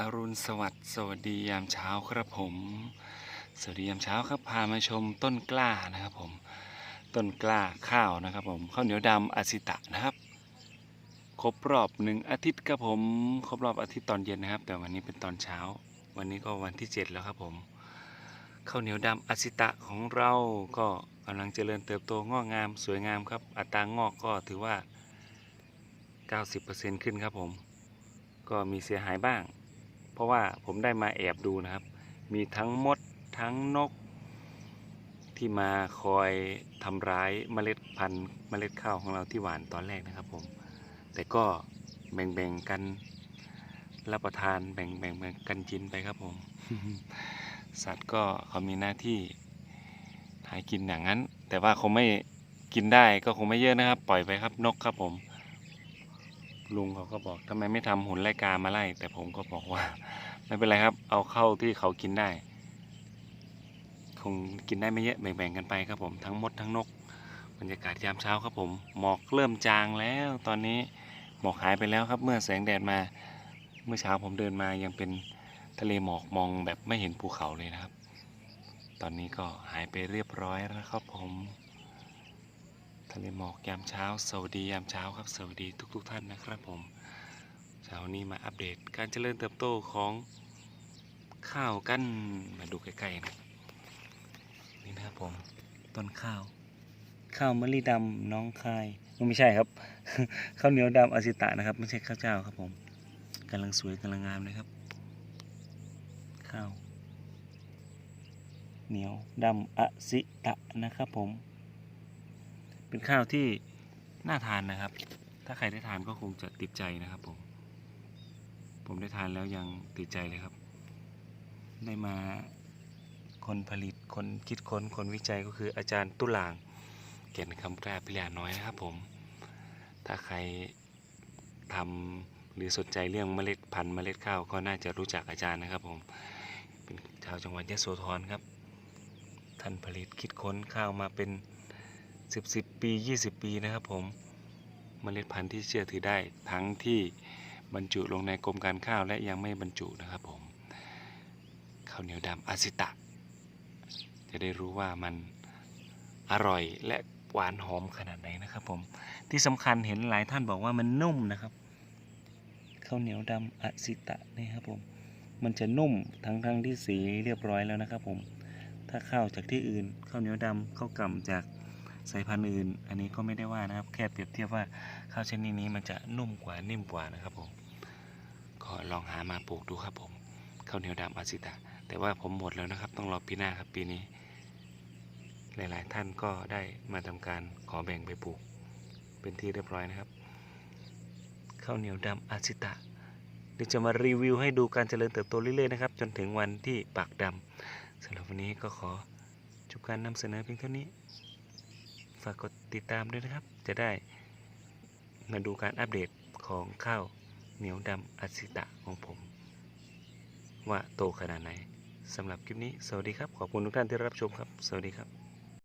อรุณสวัสดิ์สวัสดียามเช้าครับผม สวัสดียามเช้าครับพามาชมต้นกล้านะครับผม ต้นกล้าข้าวนะครับผมข้าวเหนียวดำอาซิตะนะครับ ครบรอบหนึ่งอาทิตย์ครับผม ครบรอบอาทิตย์ตอนเย็นนะครับ แต่วันนี้เป็นตอนเช้า วันนี้ก็วันที่ 7 แล้วครับผมข้าวเหนียวดำอาซิตะของเราก็กำลังเจริญเติบโตงอกงาม สวยงามครับ อัตรางอกก็ถือว่า 90%ขึ้นครับผม ก็มีเสียหายบ้าง เพราะว่าผมได้มาแอบดูนะครับ มีทั้งมดทั้งนก ที่มาคอยทำร้ายเมล็ดพันธุ์เมล็ดข้าวของเราที่หวานตอนแรกนะครับผมแต่ก็แบ่งๆกันรับประทานแบ่งๆกันกินไปครับผม สัตว์ก็เขามีหน้าที่หากินอย่างนั้น แต่ว่าคงไม่กินได้ก็คงไม่เยอะนะครับ ปล่อยไปครับนกครับผม ลุงเขาก็บอกทำไมไม่ทำหุ่นไล่กามาไล่ แต่ผมก็บอกว่า ไม่เป็นไรครับ เอาเข้าที่เขากินได้ คงกินได้ไม่เยอะแบ่งๆกันไปครับผมทั้งมดทั้งนก บรรยากาศยามเช้าครับผมหมอกเริ่มจางแล้ว ตอนนี้หมอกหายไปแล้วครับ เมื่อแสงแดดมา เมื่อเช้าผมเดินมายังเป็นทะเลหมอกมองแบบไม่เห็นภูเขาเลยนะครับ ตอนนี้ก็หายไปเรียบร้อยแล้วครับผมะเลหมอกยามเช้าสวัสดียามเช้าครับสวัสดีทุกๆทท่านนะครับผมเช้านี้มาอัปเดตการเจริญเติบโตของข้าวกันมาดูใกล้ๆนะนี่นะครับผมต้นข้าว ข้าวมะลิดำน้องคายไม่ใช่ครับข้าวเหนียวดำอาซิตะนะครับไม่ใช่ข้าวเจ้าครับผมกำลังสวยกำลังงามเลยครับ ข้าวเหนียวดำอาซิตะนะครับผม เป็นข้าวที่น่าทานนะครับ ถ้าใครได้ทานก็คงจะติดใจนะครับผม ผมได้ทานแล้วยังติดใจเลยครับ ได้มาคนผลิต คนคิดค้น คนวิจัยก็คืออาจารย์ตุลาง เกียรติคำกล้าพิลาน้อยนะครับผม ถ้าใครทำหรือสนใจเรื่องเมล็ดพันธุ์เมล็ดข้าวก็น่าจะรู้จักอาจารย์นะครับผม เป็นชาวจังหวัดยะโสธรครับ ท่านผลิตคิดค้นข้าวมาเป็น สิบสิบปี20ปีนะครับผมเมล็ดพันธุ์ที่เชื่อถือได้ทั้งที่บรรจุลงในกรมการข้าวและยังไม่บรรจุนะครับผมข้าวเหนียวดำอาซิตะ จะได้รู้ว่ามันอร่อยและหวานหอมขนาดไหนนะครับผมที่สำคัญเห็นหลายท่านบอกว่ามันนุ่มนะครับข้าวเหนียวดำอาซิตะนี่ครับผมมันจะนุ่มทั้งทั้งที่สีเรียบร้อยแล้วนะครับผมถ้าข้าวจากที่อื่นข้าวเหนียวดำข้าวกล่ำจาก สายพันธุ์อื่น อันนี้ก็ไม่ได้ว่านะครับ แค่เปรียบเทียบว่าข้าวชนิดนี้มันจะนุ่มกว่านิ่มกว่านะครับผมก็ลองหามาปลูกดูครับผมข้าวเหนียวดำอาซิตะ แต่ว่าผมหมดแล้วนะครับ ต้องรอปีหน้าครับปีนี้ หลาย ๆ ท่านก็ได้มาทำการขอแบ่งไปปลูก เป็นที่เรียบร้อยนะครับข้าวเหนียวดำอาซิตะเดี๋ยวจะมารีวิวให้ดูการเจริญเติบโตเรื่อย ๆ นะครับ จนถึงวันที่ปากดำสำหรับวันนี้ก็ขอจบการนำเสนอเพียงเท่านี้ ฝากกดติดตามด้วยนะครับ จะได้มาดูการอัปเดตของข้าวเหนียวดำอัสิตะของผม ว่าโตขนาดไหนสำหรับคลิปนี้ สวัสดีครับ ขอบคุณทุกท่านที่รับชมครับ สวัสดีครับ